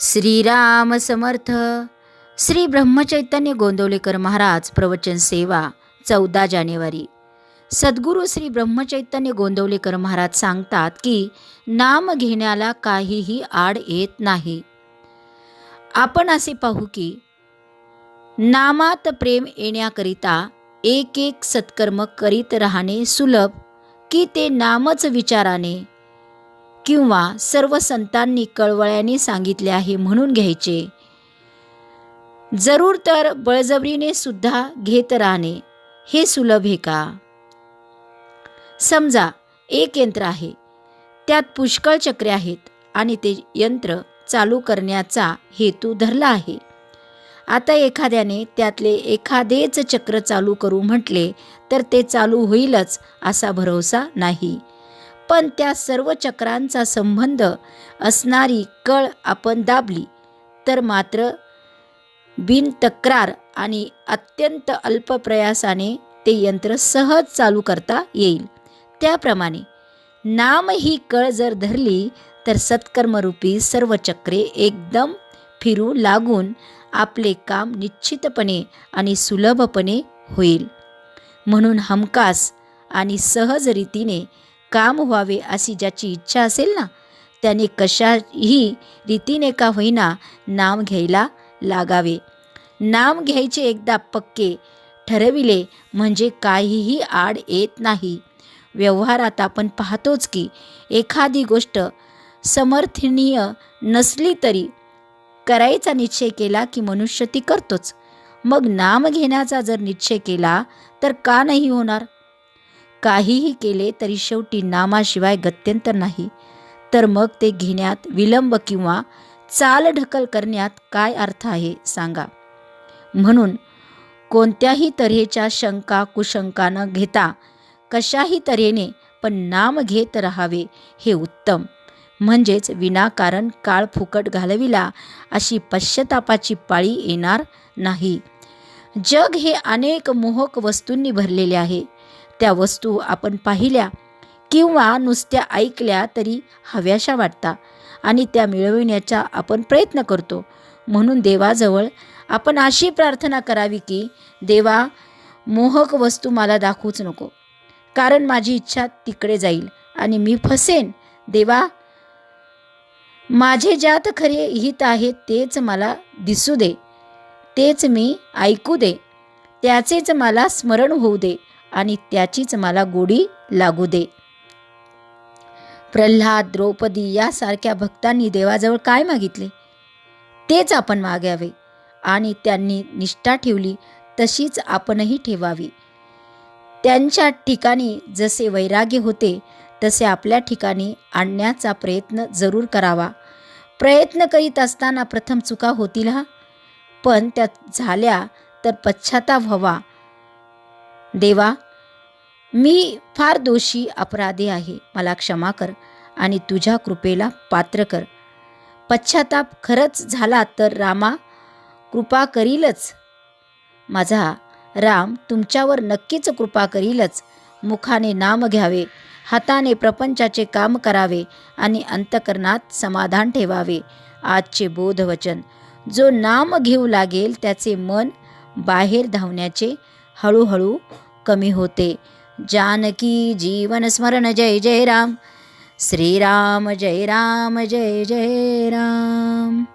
श्रीराम समर्थ. श्री ब्रह्मचैतन्य गोंदवलेकर महाराज प्रवचन सेवा चौदा जानेवारी. सद्गुरू श्री ब्रह्मचैतन्य गोंदवलेकर महाराज सांगतात की नाम घेण्याला काहीही आड येत नाही. आपण असे पाहू की नामात प्रेम येण्याकरिता एक एक सत्कर्म करीत राहणे सुलभ की ते नामच विचाराने किंवा सर्व संतांनी कळवळ्याने सांगितले आहे म्हणून घ्यायचे. जरूर तर बळजबरीने सुद्धा घेत राहणे हे सुलभ आहे का? समजा एक यंत्र आहे. त्यात पुष्कळ चक्रे आहेत आणि ते यंत्र चालू करण्याचा हेतू धरला आहे. आता एखाद्याने त्यातले एखादेच चक्र चालू करू म्हटले तर ते चालू होईलच असा भरोसा नाही. पण त्या सर्व चक्रांचा संबंध असणारी कळ आपण दाबली. तर मात्र बिन तक्रार आणि अत्यंत अल्प प्रयासाने ते यंत्र सहज चालू करता येईल. त्याप्रमाणे नाम ही कळ जर धरली तर सत्कर्मरूपी सर्व चक्रे एकदम फिरू लागून आपले काम निश्चितपणे आणि सुलभपणे होईल. म्हणून हमखास आणि सहज रीतीने काम व्हावे अशी ज्याची इच्छा असेल ना त्याने कशाही रीतीने का होईना नाम घ्यायला लागावे. नाम घ्यायचे एकदा पक्के ठरविले म्हणजे काहीही आड येत नाही. व्यवहारात आपण पाहतोच की एखादी गोष्ट समर्थनीय नसली तरी करायचा निश्चय केला की मनुष्य ती करतोच. मग नाम घेण्याचा जर निश्चय केला तर का नाही होणार? काहीही केले तरी शेवटी नामाशिवाय गत्यंतर नाही. तर मग ते घेण्यात विलंब किंवा चालढकल करण्यात काय अर्थ आहे सांगा. म्हणून कोणत्याही तऱ्हेच्या शंका कुशंका न घेता कशाही तऱ्हेने पण नाम घेत राहावे हे उत्तम. म्हणजेच विनाकारण काळ फुकट घालविला अशी पश्चातापाची पाळी येणार नाही. जग हे अनेक मोहक वस्तूंनी भरलेले आहे. त्या वस्तू आपण पाहिल्या किंवा नुसत्या ऐकल्या तरी हव्याशा वाटता आणि त्या मिळविण्याचा आपण प्रयत्न करतो. म्हणून देवाजवळ आपण अशी प्रार्थना करावी की देवा मोहक वस्तू मला दाखवूच नको. कारण माझी इच्छा तिकडे जाईल आणि मी फसेन. देवा माझे ज्यात खरे हित आहे तेच मला दिसू दे. तेच मी ऐकू दे. त्याचेच मला स्मरण होऊ दे. आणि त्याचीच मला गोडी लागू दे. प्रल्हाद द्रौपदी यासारख्या भक्तांनी देवाजवळ काय मागितले? तेच आपण मागावे आणि त्यांनी निष्ठा ठेवली तशीच आपणही ठेवावी. त्यांच्या ठिकाणी जसे वैराग्य होते तसे आपल्या ठिकाणी आणण्याचा प्रयत्न जरूर करावा. प्रयत्न करीत असताना प्रथम चुका होतील हा? पण त्या झाल्या तर पश्चाताप व्हावा. देवा मी फार दोषी अपराधी आहे. मला क्षमा कर आणि तुझ्या कृपेला पात्र कर. पश्चाताप खरंच झाला तर रामा कृपा करीलच. माझा राम तुमच्यावर नक्कीच कृपा करीलच. मुखाने नाम घ्यावे हाताने प्रपंचाचे काम करावे आणि अंतकरणात समाधान ठेवावे. आजचे बोधवचन जो नाम घेऊ लागेल त्याचे मन बाहेर धावण्याचे हळूहळू कमी होते. जानकी जीवन स्मरण जय जय राम. श्रीराम जय राम जय जय राम.